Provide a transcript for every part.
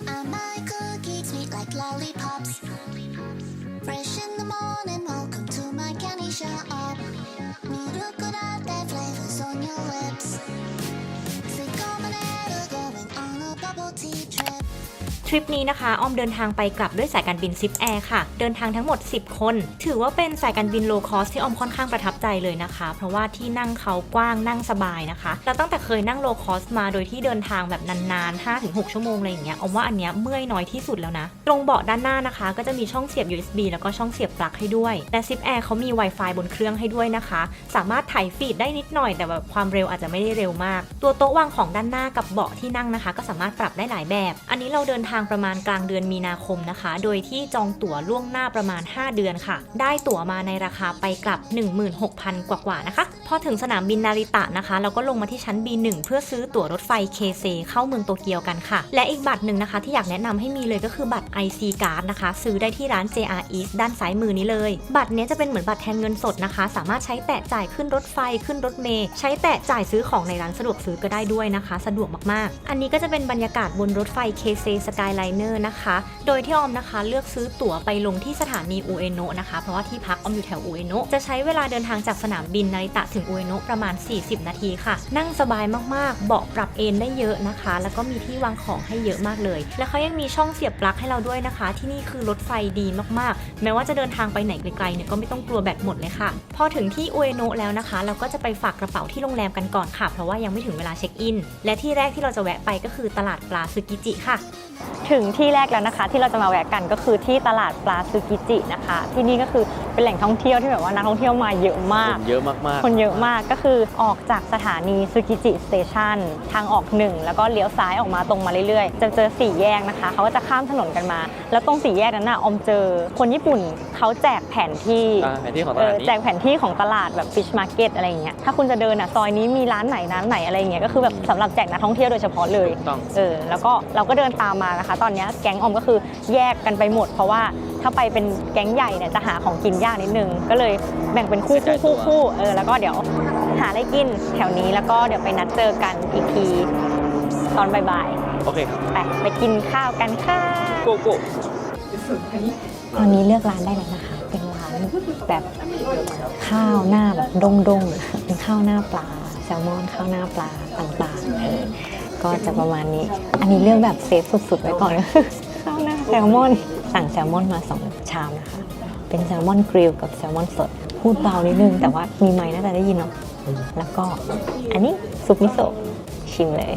And my cookies sweet like lollipops. Fresh in the morning, welcome to my candy shop. Flavors on your lips. Going on a bubble tea trip. ริปนี้นะคะอ้อมเดินทางไปกลับด้วยสายการบินซิปแอร์ค่ะ เดินทางทั้งหมด 10 คน ถือว่าเป็นสายการบินโลคอสที่อ้อมค่อนข้างประทับใจเลยนะคะ เพราะว่าที่นั่งเขากว้างนั่งสบายนะคะ แล้วตั้งแต่เคยนั่งโลคอสมาโดยที่เดินทางแบบนานๆ 5-6 ชั่วโมงอะไรอย่างเงี้ยอ้อมว่าอันเนี้ยเมื่อยน้อยที่สุดแล้วนะ ตรงเบาะด้านหน้านะคะ ก็จะมีช่องเสียบ USB แล้วก็ช่องเสียบปลั๊กให้ด้วย และซิปแอร์เขามี Wi-Fi บนเครื่องให้ด้วยนะคะ สามารถถ่ายฟีดได้นิดหน่อย แต่แบบความเร็วอาจจะไม่ได้เร็วมาก ตัวโต๊ะวางของด้านหน้ากับเบาะที่นั่งนะคะ ก็สามารถปรับได้หลายแบบ อันนี้เราเดินทางประมาณกลางเดือนมีนาคมนะคะ โดยที่จองตั๋วล่วงหน้าประมาณ 5 เดือนค่ะ ได้ตั๋วมาในราคาไปกลับ 16,000 กว่าๆนะคะพอถึงสนามบินนาริตะนะคะ เราก็ลงมาที่ชั้น B1 เพื่อซื้อตั๋วรถไฟเคเซเข้าเมืองโตเกียวกันค่ะ และอีกบัตรหนึ่งนะคะ ที่อยากแนะนำให้มีเลยก็คือบัตร IC Card นะคะ ซื้อได้ที่ร้าน JR East ด้านซ้ายมือนี้เลย บัตรนี้จะเป็นเหมือนบัตรแทนเงินสดนะคะ สามารถใช้แตะจ่ายขึ้นรถไฟขึ้นรถเมล์ใช้แตะจ่ายซื้อของในร้านสะดวกซื้อก็ได้ด้วยนะคะ สะดวกมากๆ อันนี้ก็จะเป็นบรรยากาศบนรถไฟเคเซสกายไลเนอร์นะคะ โดยที่ออมนะคะเลือกซื้อตั๋วไปลงที่สถานีอุเอโนะนะคะ เพราะว่าที่พักออมอยู่แถวอุเอโนะจะใช้เวลาเดินทางจากสนามบินนาริตะถึงอุเอโนะประมาณ 40 นาทีค่ะ นั่งสบายมากๆ เบาะปรับเอนได้เยอะนะคะ แล้วก็มีที่วางของให้เยอะมากเลย และเขายังมีช่องเสียบปลั๊กให้เราด้วยนะคะ ที่นี่คือรถไฟดีมากๆ แม้ว่าจะเดินทางไปไหนไกลๆเนี่ยก็ไม่ต้องกลัวแบตหมดเลยค่ะ พอถึงที่อุเอโนะแล้วนะคะ เราก็จะไปฝากกระเป๋าที่โรงแรมกันก่อนค่ะ เพราะว่ายังไม่ถึงเวลาเช็คอิน และที่แรกที่เราจะแวะไปก็คือตลาดปลาซึกิจิค่ะถึงที่แรกแล้วนะคะ ที่เราจะมาแวะกันก็คือที่ตลาดปลาซึกิจินะคะ ที่นี่ก็คือเป็นแหล่งท่องเที่ยวที่แบบว่านักท่องเที่ยวมาเยอะมากเยอะมากคนเยอะมากก็คือออกจากสถานีซึกิจิสเตชันทางออกหนึ่งแล้วก็เลี้ยวซ้ายออกมาตรงมาเรื่อยๆ จะเจอสี่แยกนะคะเขาก็จะข้ามถนนกันมา แล้วตรงสี่แยกนั้นน่ะออมเจอคนญี่ปุ่นเขาแจกแผนที่ๆอ่าแผนที่ของตเอลาดอนี้ แจกแผนที่ของตลาดแบบฟิชมาร์เก็ตอะไรอย่างเงี้ยถ้าคุณจะเดินอะซอยนี้มีร้านไหนร้านไหนอะไรอย่างเงี้ยก็คือแบบสำหรับแจกนักท่องเที่ยวโดยเฉพาะเลย ถูกต้อง เออแล้วก็เราก็เดินตามมานะคะตอนเนี้ยแก๊งออมก็คือแยกกันไปหมด เพราะว่าถ้าไปเป็นแก๊งใหญ่เนี่ยจะหาของกินยากนิดนึง ก็เลยแบ่งเป็นคู่คู่คู่คู่เออแล้วก็เดี๋ยวหาอะไรกินแถวนี้แล้วก็เดี๋ยวไปนัดเจอกันอีกทีตอนบ่ายโอเคครับๆไปไปกินข้าวกันค่ะโกโก้ตอนนี้เลือกร้านได้แล้วนะคะ เป็นร้านแบบข้าวหน้าแบบดงดงๆอะเป็นข้าวหน้าปลาแซลมอนข้าวหน้าปลาต่างๆเออ ก็จะประมาณนี้ อันนี้เลือกแบบเซฟสุดๆไว้ก่อนข้าวหน้าแซลมอน สั่งแซลมอนมาสองชามนะคะ เป็นแซลมอนกริลกับแซลมอนสด พูดเบานิดนึง แต่ว่ามีไม้น่าจะได้ยินเนาะ แล้วก็อันนี้ซุปมิโซะชิมเลย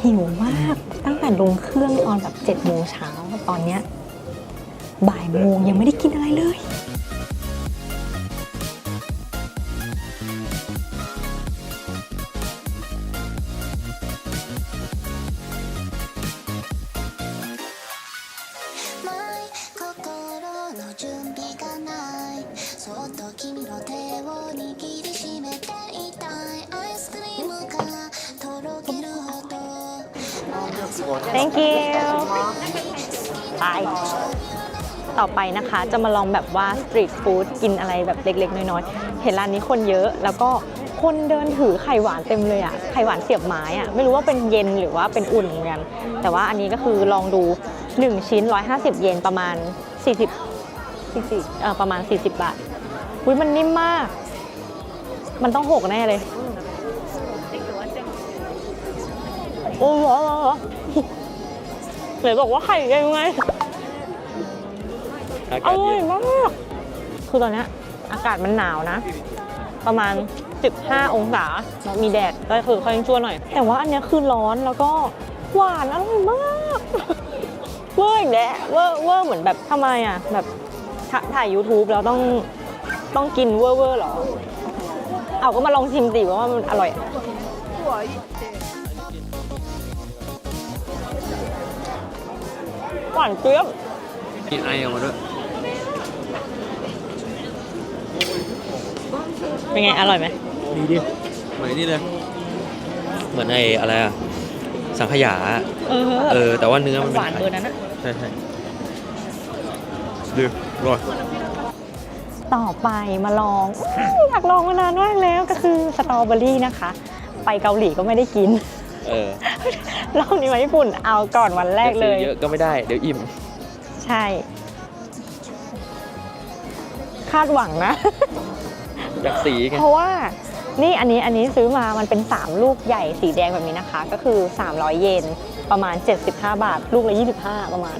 หิวมากตั้งแต่ลงเครื่องตอนแบบ7จ็ดโมงเช้าตอนเนี้ยบ่ายโมงยังไม่ได้กินอะไรเลย 君の手を握りしめていたいアイスクリームがとろけるほど thank you ไปต่อไปนะคะจะมาลองแบบว่าสตรีทฟู้ดกินอะไรแบบเล็กๆ น้อยๆ เห็นร้านนี้คนเยอะ แล้วก็คนเดินถือไข่หวานเต็มเลยอะไข่หวานเสียบไม้อะไม่รู้ว่าเป็นเย็นหรือว่าเป็นอุ่นเหมือนกัน แต่ว่าอันนี้ก็คือลองดู 1 ชิ้น 150 เยนประมาณ 40 40เออประมาณ 40 บาท อุ้ยมันนิ่มมาก มันต้องหกแน่เลย โอ้โหเลยบอกว่าไข่เยังไง อาอกาศร่อเย็ยนมาก คือตอนเนี้ยอากาศมันหนาวนะ ประมาณ 15 องศาแล้วมีแดดก็คือค่อยชั่วหน่อย แต่ว่าอันเนี้ยคือร้อนแล้วก็หวานอร่อยมาก เวอร์อีกแล้วเวอร์เวอร์เหมือนแบบทำไมอะ แบบถถ่าย YouTube แล้วต้อง ต้องกินเวอร์เวอร์หรอ เอาก็มาลองชิมสิว่ามันอร่อยหวานเจี๊ยบมีไอออกมาด้วย เป็นไง อร่อยไหมดีดิเหมือนไอ้นี่เลย เหมือนไอ้อะไรอะสังขยาอะเออเออ แต่ว่าเนื้อมันหเป็นวานไข่เบอร์นั้นอะใช่ใช่ดีอร่อย ต่อไปมาลองอยากลองมานานมากแล้วก็คือสตรอเบอรี่นะคะ ไปเกาหลีก็ไม่ได้กินเออรอบนี้มาญี่ปุ่นเอาก่อนวันแรกเลยจะซื้อเยอะก็ไม่ได้เดี๋ยวอิ่ม ใช่ คาดหวังนะอยากสีไงเพราะว่านี่อันนี้อันนี้ซื้อมามันเป็น 3 ลูกใหญ่สีแดงแบบนี้นะคะ ก็คือ 300 เยนประมาณ 75 บาท ลูกละ 25 ประมาณ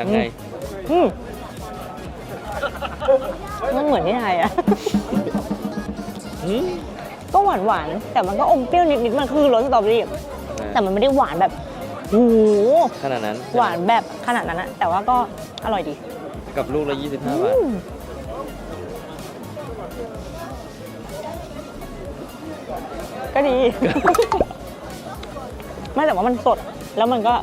ยังไงอืมมันเหมือนที่ไทยอะหืมก็หวานหวานๆแต่มันก็อมเปรี้ยวนิดๆมันคือรสสตรอเบอรี่แต่มันไม่ได้หวานแบบโอ้โหขนาดนั้นหวานแบบขนาดนั้นอะแต่ว่าก็อร่อยดีกับลูกละ 25 บาท อืมก็ดี ไม่แต่ว่ามันสดแล้วมันก็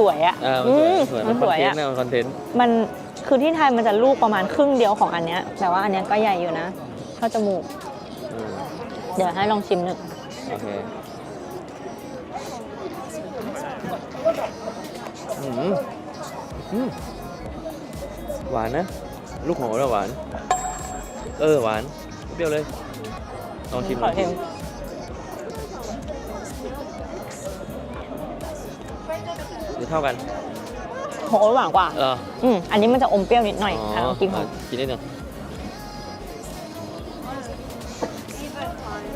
สวยอะอ่ามันสวยอืมสวยมัมันนสคอนวยเทนอะต์นะมันคอนเทนต์มันคือที่ไทยมันจะลูกประมาณครึ่งเดียวของอันเนี้ย แต่ว่าอันเนี้ยก็ใหญ่อยู่นะเข้าจมูกอืมเดี๋ยวให้ลองชิมหนึ่งโอเคอืมอืมหวานนะ ลูกของเราหวาน เออหวาน เปรี้ยวเลย ลองชิมลขอองชิชิม เท่ากันโหหวานกว่าเอออืมอันนี้มันจะอมเปรี้ยวนิดหน่อยอ๋ออะลองกินของะกินนิดหนึง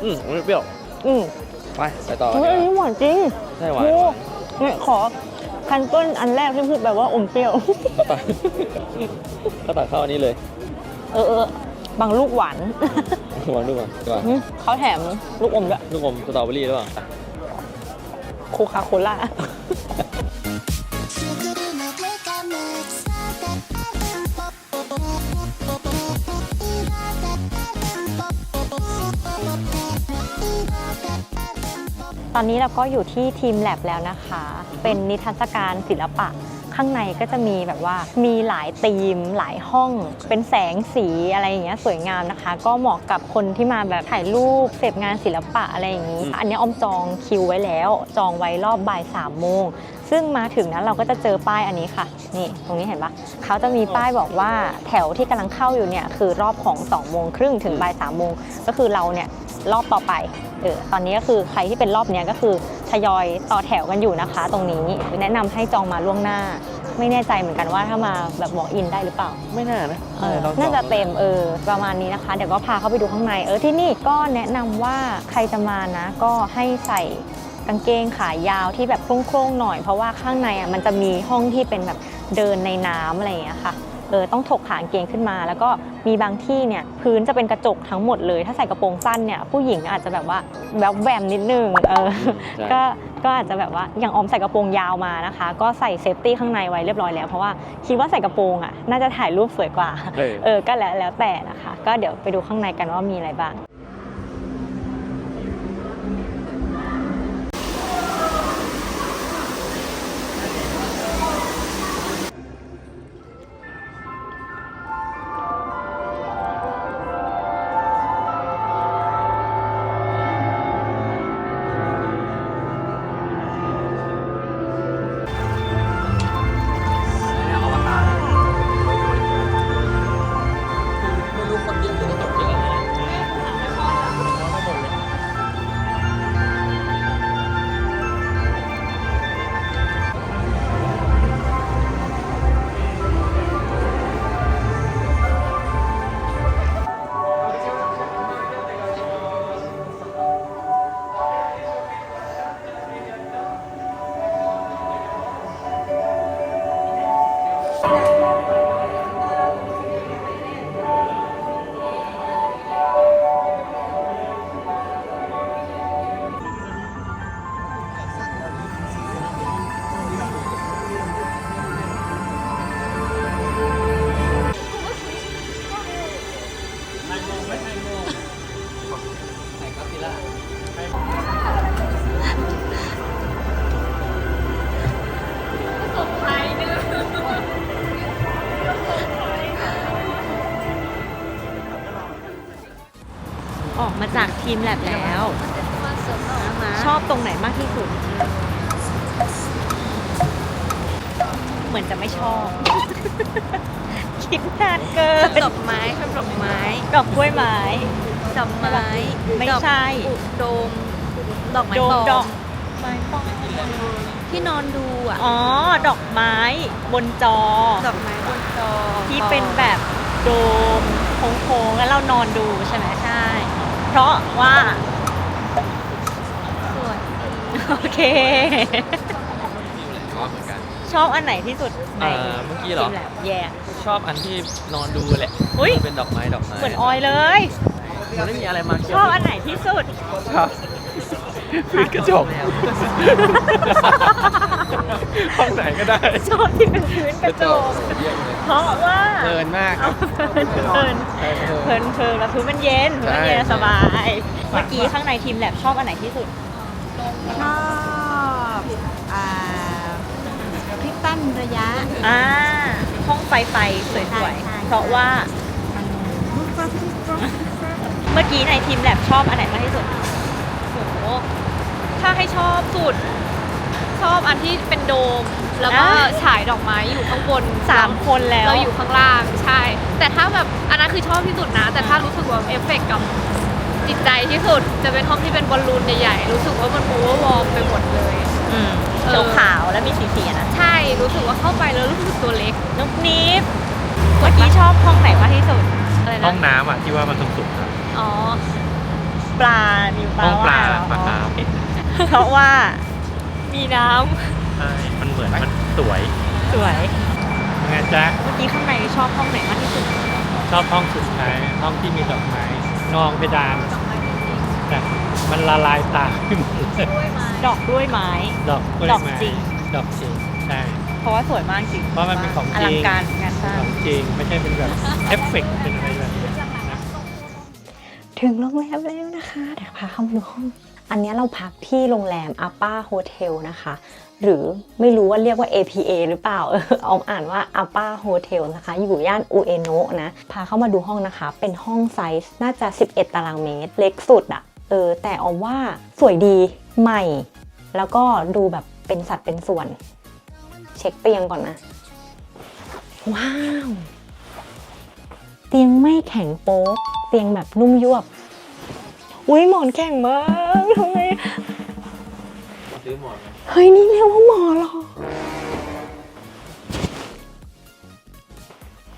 อืมมันเปรี้ยวอืมไปไปต่อเฮ้ยอันนี้หวานจริงใช่หวานโอ้หวานเนี่ยขอคันต้นอันแรกที่พูดไปว่าอมเปรี้ยว ก็ตัดก็ตัดเข้าอันนี้เลยเออเออบางลูกหวานวางลูกก่อนก่อนอืมเขาแถมลูกอมด้วย ลูกอมสตรอเบอรี่หรือเปล่า โคคาโคล่า ตอนนี้เราก็อยู่ที่ทีมแลบแล้วนะคะ เป็นนิทรรศการศิลปะ ข้างในก็จะมีแบบว่ามีหลายธีม หลายห้อง เป็นแสงสีอะไรอย่างเงี้ยสวยงามนะคะ ก็เหมาะกับคนที่มาแบบถ่ายรูปเสพงานศิลปะอะไรอย่างนี้ อันนี้ออมจองคิวไว้แล้ว จองไว้รอบบ่ายสามโมงซึ่งมาถึงนั้นเราก็จะเจอป้ายอันนี้ค่ะ นี่ตรงนี้เห็นปะเขาจะมีป้ายบอกว่าแถวที่กำลังเข้าอยู่เนี่ยคือรอบของ2โมงครึ่งถึงบ่ายสามโมงก็คือเราเนี่ยรอบต่อไป เออตอนนี้ก็คือใครที่เป็นรอบเนี้ยก็คือทยอยต่อแถวกันอยู่นะคะ ตรงนี้ แนะนำให้จองมาล่วงหน้า ไม่แน่ใจเหมือนกันว่าถ้ามาแบบ walk in ได้หรือเปล่า ไม่น่านะเออลองจองน่าจะเต็มเออประมาณนี้นะคะ เดี๋ยวก็พาเข้าไปดูข้างใน เออที่นี่ก็แนะนำว่าใครจะมานะ ก็ให้ใส่กางเกงขายาวที่แบบโคร่งๆหน่อยเพราะว่าข้างในอะมันจะมีห้องที่เป็นแบบเดินในน้ำอะไรอย่างเงี้ยค่ะเออต้องถกขากางเกงขึ้นมา แล้วก็มีบางที่เนี่ยพื้นจะเป็นกระจกทั้งหมดเลย ถ้าใส่กระโปรงสั้นเนี่ยผู้หญิงอาจจะแบบว่าแวบแวมนิดนึงเอออืมใช่ก็ก็อาจจะแบบว่าอย่างออมใส่กระโปรงยาวมานะคะ ก็ใส่เซฟตี้ข้างในไว้เรียบร้อยแล้วเพราะว่าคิดว่าใส่กระโปรงอะน่าจะถ่ายรูปสวยกว่าเออเออก็แล้วแล้วแต่นะคะ ก็เดี๋ยวไปดูข้างในกันว่ามีอะไรบ้าง มาจากทีมแลบแล้ว ชอบตรงไหนมากที่สุด เหมือนจะไม่ชอบ คิดนานเกินดอกไม้ชอบดอกไม้กับกล้วยไม้ดอกไม้ ไม่ใช่ดอกอุโดมดอกไม้โดปมลอมดอกไม้ปลอมที่นอนดูอะ อ๋อ ดอกไม้บนจอ ดอกไม้บนจอ ที่เป็นแบบโดมโค้งๆ แล้วเรานอนดูใช่ไหมใช่ เพราะว่าสวยโอเค ชอบเหมือนกัน ชอบอันไหนที่สุดในอ่าเมื่อกี้เหรอทีมแลบแย่ ชอบอันที่นอนดูแหละอุ๊ย เป็นดอกไม้ดอกไม้เหมือนออยเลย มันไม่มีอะไรมาเกี่ชยวอบอันไหนที่สุด ครับพื้นกระจก ห้องไหนก็ได้ชอบที่เป็นพื้นกระจกเยี่ยมเลยเพราะว่าเพลินมากครับเพลินเพลินเพลินแล้วพื้นมันเย็นพื้นมันเย็นใช่สบาย เมื่อกี้ข้างในทีมแลบชอบอันไหนที่สุดชอบอ่าคลิปตั้นระยะอ่าห้องไฟไฟสวยใช่ใช่ๆเพราะว่าเมื่อกี้ในทีมแลบชอบอันไหนมากที่สุดโหถ้าให้ชอบสุด ชอบอันที่เป็นโดม แล้วก็อ่าฉายดอกไม้อยู่ข้างบนสามคนแล้ว เราอยู่ข้างล่างใช่ แต่ถ้าแบบอันนั้นคือชอบที่สุดนะ แต่ถ้ารู้สึกว่าเอฟเฟกต์กับจิตใจที่สุด จะเป็นห้องที่เป็นบอลลูนใหญ่ๆรู้สึกว่ามันโอเวอร์วอร์มไปหมดเลย อืมเอเขียวอขาวแล้วมีสีเสียนะใช่รู้สึกว่าเข้าไปแล้วรู้สึกตัวเล็กนุกนิฟเมื่อกี้ชอบห้องไหนมากที่สุด อะไรห้อนะงน้ำอะที่ว่ามันสูงๆครับอ๋อ ปลามีปลาห้องปลาว่ยปลาคาร์ฟเพราะว่า มีน้ใช่มันเหมือนมันสวยสวย ยังไงจ๊ะเมื่อกี้ข้างในชอบห้องไหนมากที่สุดชอบห้องสุดท้ายห้องที่มีดอกไม้นองเพดานแต่มันละลายตาขึ้นหมดเลยดอกกล้วยไม้ ดอกกล้วยดอกไม้จริง ดอกจริงใช่ เพราะว่าสวยมากจริงเพราะมันเป็นของอจริลังงการงานสร้าง ของจริงไม่ใช่เป็นแบบเอฟเฟกต์เป็นอะไรแบบนี้นะ ถึงโรงแรมแล้วนะคะ เดี๋ยวพาเข้ามาดูห้อง อันนี้เราพักที่โรงแรมอาป้าโฮเทลนะคะ หรือไม่รู้ว่าเรียกว่า APA หรือเปล่า เออเอาอ่านว่าอาป้าโฮเทลนะคะ อยู่ย่านอุเอโนะนะ พาเข้ามาดูห้องนะคะ เป็นห้องไซส์น่าจะ 11 ตารางเมตร เล็กสุดอะเออ แต่ออมว่าสวยดีใหม่ แล้วก็ดูแบบเป็นสัดเป็นส่วน เช็คเตียงก่อนนะ ว้าว เตียงไม่แข็งโป๊ก เตียงแบบนุ่มยวบ อุ้ยหมอนแข็งมากทำไมซื้อหมอนไหมเฮ้ยนี่เรียกว่าหมอนเหรอ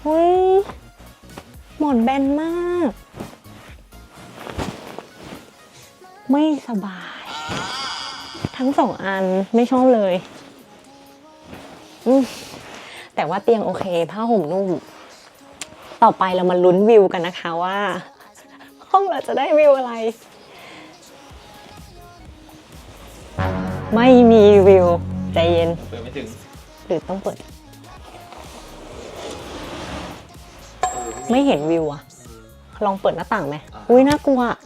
เฮ้ยหมอนแบนมาก ไม่สบาย ทั้งสองอันไม่ชอบเลยอืมแต่ว่าเตียงโอเค ผ้าห่มนุ่ม ต่อไปเรามาลุ้นวิวกันนะคะว่าห้ องเราจะได้วิวอะไร ไม่มีวิว ใจเย็น เปิดไม่ถึงหรือต้องเปิด ไม่เห็นวิวอะลองเปิดหน้าต่างไหมอุ้ยน่ากลัวอะ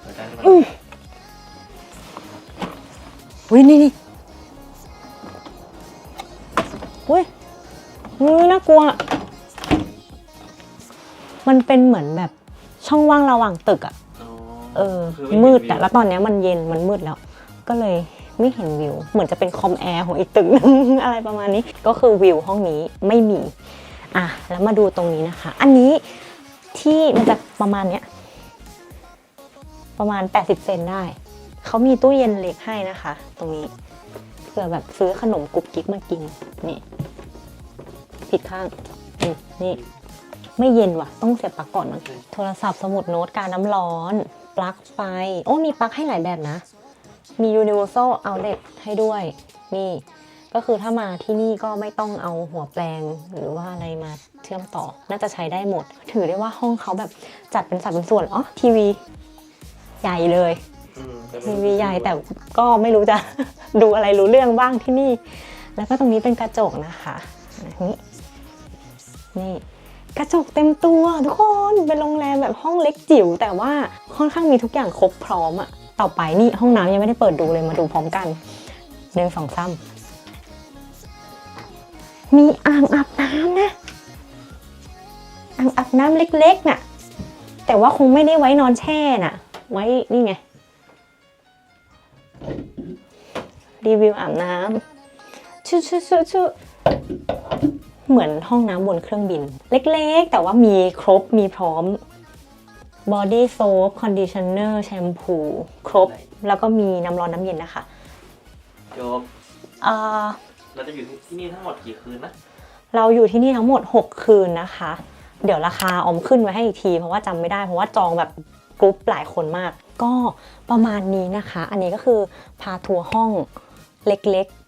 เปิดได้ใช่ไหมอุ้ยนี่นี่อุ้ยอุ้ยน่ากลัว มันเป็นเหมือนแบบช่องว่างระหว่างตึกอะอ๋อเออคือไเห็นมืดวิวแต่แล้วตอนเนี้ยมันเย็นมันมืดแล้ว ก็เลยไม่เห็นวิว เหมือนจะเป็นคอมแอร์ของอีกตึกนึง อะไรประมาณนี้ ก็คือวิวห้องนี้ไม่มี อะ แล้วมาดูตรงนี้นะคะ อันนี้ที่มันจะประมาณเนี้ย ประมาณ 80 เซนได้ เขามีตู้เย็นเล็กให้นะคะ ตรงนี้ เผื่อแบบซื้อขนมกุ๊กกิ๊กมากิน นี่ ผิดข้าง นี่นี่ ไม่เย็นว่ะ ต้องเสียบปลั๊กก่อนนะโทรศัพท์สมุดโน้ตการน้ำร้อน ปลั๊กไฟ โอ้มีปลั๊กให้หลายแบบนะ มี universal outlet ให้ด้วย นี่ ก็คือถ้ามาที่นี่ก็ไม่ต้องเอาหัวแปลงหรือว่าอะไรมาเชื่อมต่อ น่าจะใช้ได้หมด ถือได้ว่าห้องเขาแบบจัดเป็นสัดเป็นส่วนอ๋อทีวี ใหญ่เลยอืมแต่ทีวีใหญ่แต่ก็ไม่รู้จะ ดูอะไรรู้เรื่องบ้างที่นี่ แล้วก็ตรงนี้เป็นกระจกนะคะนี่นี่ กระจกเต็มตัวทุกคนเป็นโรงแรมแบบห้องเล็กจิ๋วแต่ว่าค่อนข้างมีทุกอย่างครบพร้อมอะต่อไปนี่ห้องน้ำยังไม่ได้เปิดดูเลยมาดูพร้อมกันหนึ่งสองสามมีอ่างอาบน้ำนะอ่างอาบน้ำเล็กๆน่ะแต่ว่าคงไม่ได้ไว้นอนแช่น่ะ ไว้นี่ไง รีวิวอาบน้ำชุชุชุชุ เหมือนห้องน้ำบนเครื่องบิน เล็กๆ แต่ว่ามีครบมีพร้อม body soap conditioner แชมพูครบ แล้วก็มีน้ำร้อนน้ำเย็นนะคะโยมเอ่อเราจะอยู่ที่นี่ทั้งหมดกี่คืนนะ เราอยู่ที่นี่ทั้งหมด 6 คืนนะคะ เดี๋ยวราคาออมขึ้นไว้ให้อีกที เพราะว่าจำไม่ได้เพราะว่าจองแบบกรุ๊ปหลายคนมาก ก็ประมาณนี้นะคะ อันนี้ก็คือพาทัวร์ห้องเล็กๆ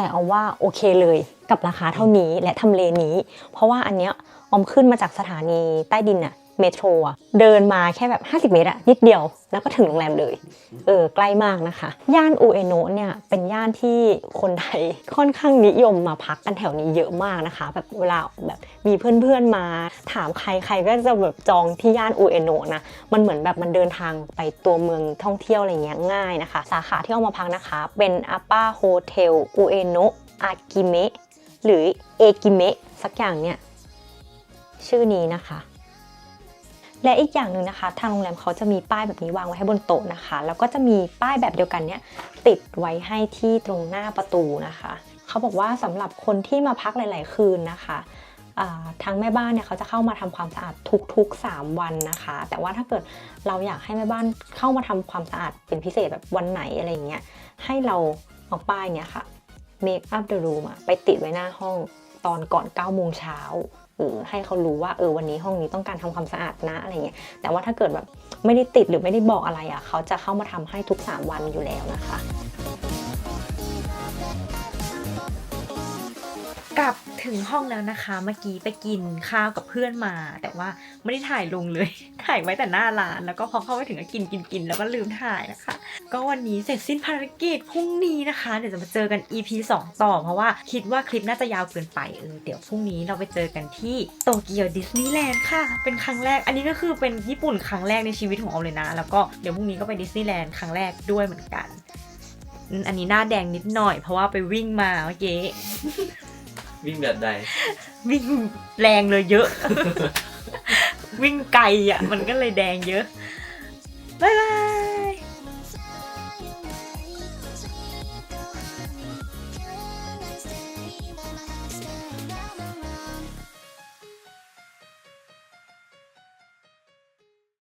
แต่เอาว่าโอเคเลยกับราคาเท่านี้และทำเลนี้ เพราะว่าอันเนี้ยออมขึ้นมาจากสถานีใต้ดินอะ เมโทรอะเดินมาแค่แบบ 50 เมตรอะนิดเดียวแล้วก็ถึงโรงแรมเลยเออใกล้มากนะคะ ย่านอูเอโนะเนี่ยเป็นย่านที่คนไทยค่อนข้างนิยมมาพักกันแถวนี้เยอะมากนะคะ แบบเวลาแบบมีเพื่อนๆมา ถามใครใครก็จะแบบจองที่ย่านอูเอโนะนะมันเหมือนแบบมันเดินทางไปตัวเมืองท่องเที่ยวอะไรเงี้ยง่ายนะคะ สาขาที่เอามาพักนะคะ เป็นอาป้าโฮเทลอูเอโนะอากิเมะหรือเอกิเมะสักอย่างเนี่ยชื่อนี้นะคะ และอีกอย่างหนึ่งนะคะ ทางโรงแรมเขาจะมีป้ายแบบนี้วางไว้ให้บนโต๊ะนะคะ แล้วก็จะมีป้ายแบบเดียวกันเนี่ยติดไว้ให้ที่ตรงหน้าประตูนะคะ เขาบอกว่าสำหรับคนที่มาพักหลาย ๆ คืนนะคะอ่าทางแม่บ้านเนี่ยเขาจะเข้ามาทำความสะอาดทุกๆ 3 วันนะคะ แต่ว่าถ้าเกิดเราอยากให้แม่บ้านเข้ามาทำความสะอาดเป็นพิเศษแบบวันไหนอะไรเงี้ยให้เราเอาป้ายเนี่ยค่ะ make up the room อะไปติดไว้หน้าห้อง ตอนก่อน9โมงเช้าเออให้เขารู้ว่าเออวันนี้ห้องนี้ต้องการทำความสะอาดนะอะไรเงี้ยแต่ว่าถ้าเกิดแบบไม่ได้ติดหรือไม่ได้บอกอะไรอะ่ะเขาจะเข้ามาทำให้ทุก 3 วันอยู่แล้วนะคะ ถึงห้องแล้วนะคะ เมื่อกี้ไปกินข้าวกับเพื่อนมา แต่ว่าไม่ได้ถ่ายลงเลย ถ่ายไว้แต่หน้าร้าน แล้วก็พอเข้าไปถึงก็กินกินกินแล้วก็ลืมถ่ายนะคะ ก็วันนี้เสร็จสิ้นภารกิจพรุ่งนี้นะคะ เดี๋ยวจะมาเจอกัน EP 2 ต่อ เพราะว่าคิดว่าคลิปน่าจะยาวเกินไปเออเดี๋ยวพรุ่งนี้เราไปเจอกันที่โตเกียวดิสนีย์แลนด์ค่ะ เป็นครั้งแรก อันนี้ก็คือเป็นญี่ปุ่นครั้งแรกในชีวิตของเอาเลยนะ แล้วก็เดี๋ยวพรุ่งนี้ก็ไปดิสนีย์แลนด์ครั้งแรกด้วยเหมือนกัน อันนี้หน้าแดงนิดหน่อยเพราะว่าไปวิ่งมาเมื่อกี้ วิ่งแบบใด วิ่งแรงเลยเยอะ วิ่งไกลอะ มันก็เลยแดงเยอะ บ๊ายบาย